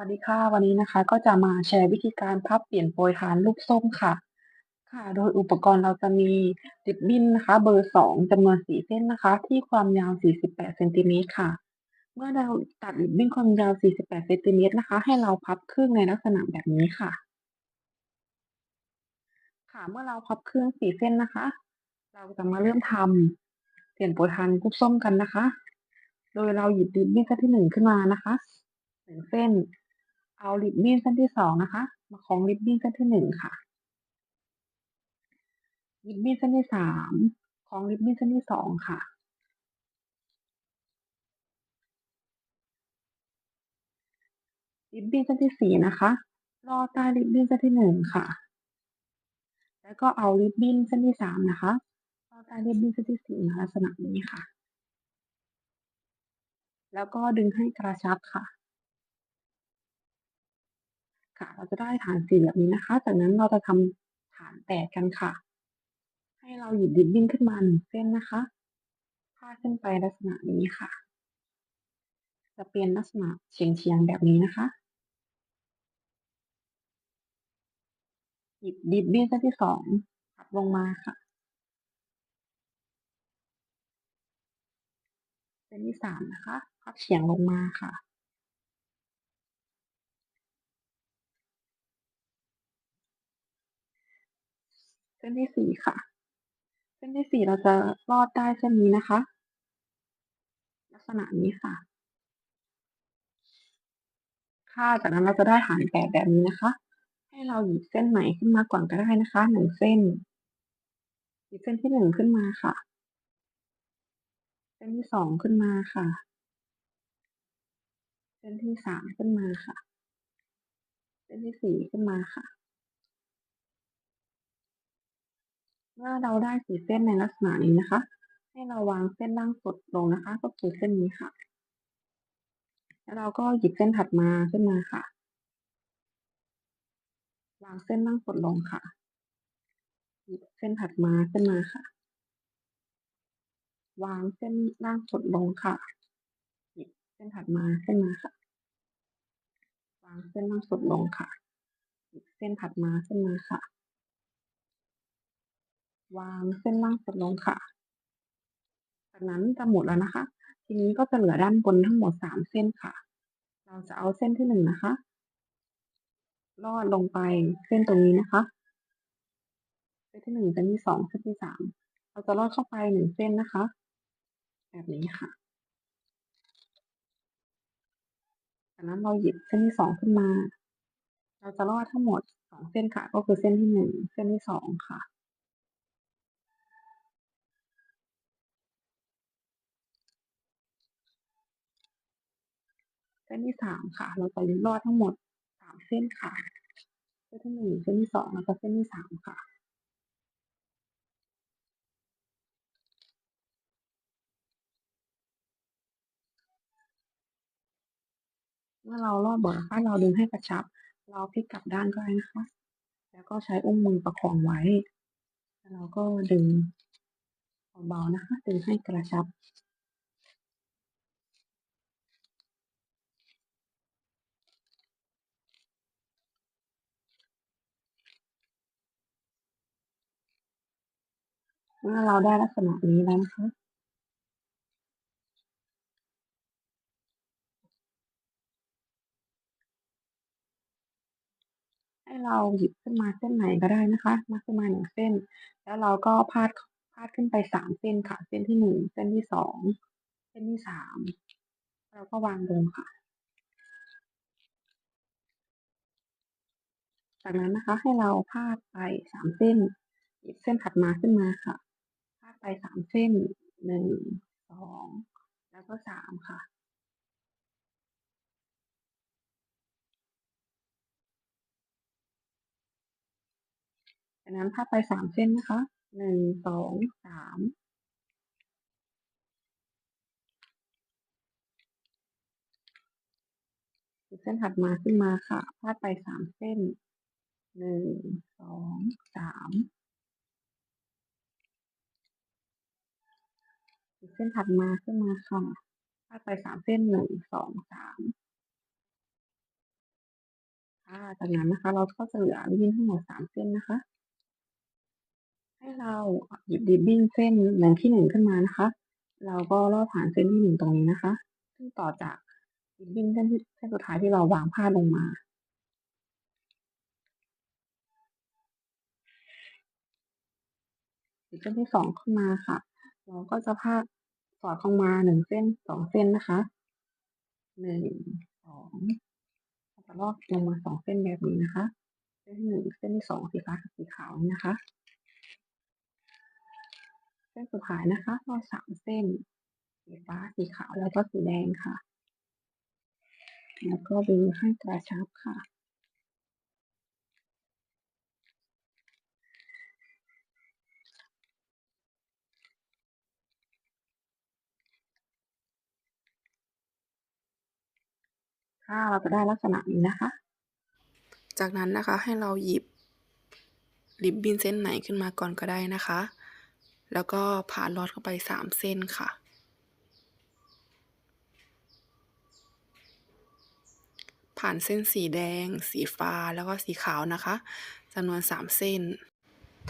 วัสดีค่ะวันนี้นะคะก็จะมาแชร์วิธีการพับเปลี่ยนโปรยทานรูปส้มค่ะ ค่ะ โดยอุปกรณ์เราจะมีริบบิ้นนะคะ เบอร์2จำนวน4เส้นนะคะ ที่ความยาว 48เซนติเมตรค่ะ เมื่อเราตัดริบบิ้นความยาว 48เซนติเมตรนะคะ ให้เราพับครึ่งในลักษณะแบบนี้ค่ะ ค่ะเมื่อเราพับครึ่ง4เส้นนะคะ เราจะมาเริ่มทำเปลี่ยนโปรยทานรูปส้มกันนะคะ โดยเราหยิบริบบิ้นเส้นที่1ขึ้นมานะคะ1เส้น เอาริบบิ้นเส้นที่2นะคะ มาคล้องริบบิ้นเส้นที่1ค่ะริบบิ้นเส้นที่3คล้องริบบิ้นเส้นที่2ค่ะ ริบบิ้นเส้นที่4นะคะลอใต้ริบบิ้นเส้นที่1ค่ะ แล้วก็เอาริบบิ้นเส้นที่3นะคะลอใต้ริบบิ้นเส้นที่4ลักษณะนี้ค่ะ แล้วก็ดึงให้กระชับค่ะ ค่ะ เราจะได้ฐานสี่แบบนี้นะคะ จากนั้นเราจะทำฐานแตกกันค่ะ ให้เราหยิบริบบิ้นขึ้นมา1เส้นนะคะพาดขึ้นไปลักษณะนี้ค่ะ จะเป็นลักษณะเฉียงๆแบบนี้นะคะ หยิบริบบิ้นเส้นที่2พับลงมาค่ะเส้นที่3นะคะพับเฉียงลงมาค่ะ เส้นที่4ค่ะ เส้นที่4เราจะลอดใต้เส้นนี้นะคะ ลักษณะนี้ค่ะ ค่ะจากนั้นเราจะได้ฐานแตกแบบนี้นะคะ ให้เราหยิบเส้นไหนขึ้นมาก่อนก็ได้นะคะ1เส้น หยิบเส้นที่1ขึ้นมาค่ะ เส้นที่2ขึ้นมาค่ะ เส้นที่3ขึ้นมาค่ะ เส้นที่4ขึ้นมาค่ะ เมื่อเราได้4เส้นในลักษณะนี้นะคะ ให้เราวางเส้นล่างสุดลงนะคะ ก็คือเส้นนี้ค่ะ แล้วเราก็หยิบเส้นถัดมาขึ้นมาค่ะ วางเส้นล่างสุดลงค่ะ หยิบเส้นถัดมาขึ้นมาค่ะ วางเส้นล่างสุดลงค่ะ หยิบเส้นถัดมาขึ้นมาค่ะ วางเส้นล่างสุดลงค่ะ หยิบเส้นถัดมาขึ้นมาค่ะ วางเส้นล่างสุดลงค่ะ จากนั้นจะหมดแล้วนะคะ ทีนี้ก็จะเหลือด้านบนทั้งหมด3เส้นค่ะ เราจะเอาเส้นที่1นะคะ ลอดลงไปเส้นตรงนี้นะคะเส้นที่1เส้นที่2เส้นที่3เราจะลอดเข้าไป1เส้นนะคะ แบบนี้ค่ะจากนั้นเราหยิบเส้นที่2ขึ้นมา เราจะลอดทั้งหมด2เส้นค่ะ ก็คือเส้นที่1เส้นที่2ค่ะ เส้นที่3ค่ะ เราจะลอดทั้งหมด3เส้นค่ะ เส้นที่1เส้นที่2แล้วก็เส้นที่3ค่ะเมื่อเราลอดหมดนะคะเราดึงให้กระชับ เราพลิกกลับด้านก็ได้นะคะ แล้วก็ใช้อุ้งมือประคองไว้ แล้วเราก็ดึงเบาๆนะคะ ดึงให้กระชับ เมื่อเราได้ลักษณะนี้แล้วนะคะ ให้เราหยิบขึ้นมาเส้นไหนก็ได้นะคะนับขึ้นมา1เส้น แล้วเราก็พาดพาดขึ้นไป3เส้นค่ะ เส้นที่1เส้นที่2เส้นที่3แล้วก็วางลงค่ะ จากนั้นนะคะให้เราพาดไป3เส้นหยิบเส้นถัดมาขึ้นมาค่ะ ไปสามเส้นหนึ่งสองแล้วก็สามค่ะ จากนั้นพับไปสามเส้นนะคะหนึ่งสองสามเส้นถัดมาขึ้นมาค่ะพาดไปสามเส้นหนึ่งสองสาม เส้นถัดมาขึ้นมาค่ะพาดไป3เส้น1 2 3ค่ะจากนั้นนะคะ เราก็จะเหลือริบบิ้นทั้งหมด3เส้นนะคะ ให้เราหยิบริบบิ้นเส้นแบ่งที่1ขึ้นมานะคะ เราก็ลอดผ่านเส้นที่1ตรงนี้นะคะ ซึ่งต่อจากริบบิ้นเส้นที่เส้นสุดท้ายที่เราวางพาลงมาหยิบเส้นที่2ขึ้นมาค่ะ เราก็จะพาด อดลงมา1เส้น2เส้นนะคะ1 2เราจะลอกลงมา2เส้นแบบนี้นะคะ เส้นที่1เส้นที่2สีฟ้ากับสีขาวนะคะ เส้นสุดท้ายนะคะลอด3เส้นสีฟ้าสีขาวแล้วก็สีแดงค่ะ แล้วก็ดึงให้กระชับค่ะ ค่ะเราจะได้ลักษณะนี้นะคะ จากนั้นนะคะให้เราหยิบริบบิ้นเส้นไหนขึ้นมาก่อนก็ได้นะคะ แล้วก็ผ่านลอดเข้าไป 3 เส้นค่ะ ผ่านเส้นสีแดง สีฟ้าแล้วก็สีขาวนะคะจำนวน 3 เส้น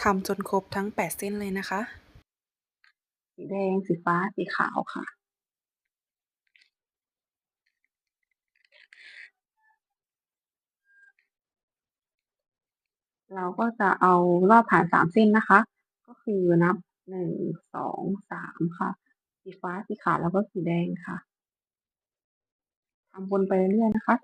ทำจนครบทั้ง 8 เส้นเลยนะคะ สีแดง สีฟ้า สีขาวค่ะ เราก็จะเอารอบผ่านสามเส้นนะคะ ก็คือนับหนึ่งสองสามค่ะ สีฟ้าสีขาวแล้วก็สีแดงค่ะทำวนไปเรื่อยๆนะคะ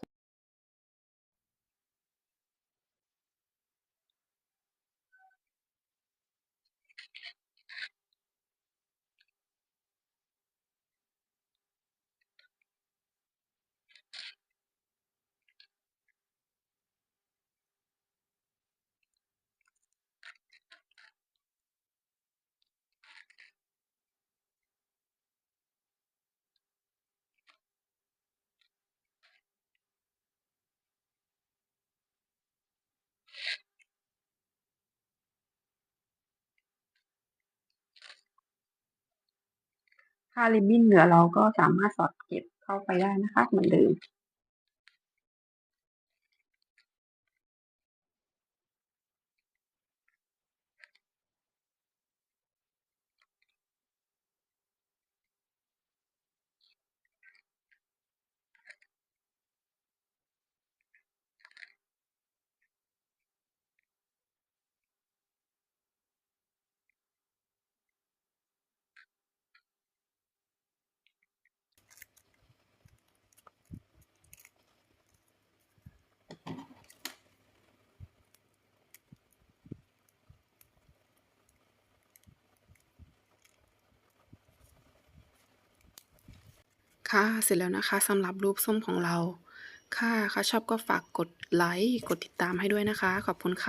ค่าริบบิ้นเหลือเราก็สามารถสอดเก็บเข้าไปได้นะคะ เหมือนเดิม ค่ะ เสร็จแล้วนะคะสำหรับรูปส้มของเรา ค่ะค่ะชอบก็ฝากกดไลค์ กดติดตามให้ด้วยนะคะ ขอบคุณค่ะ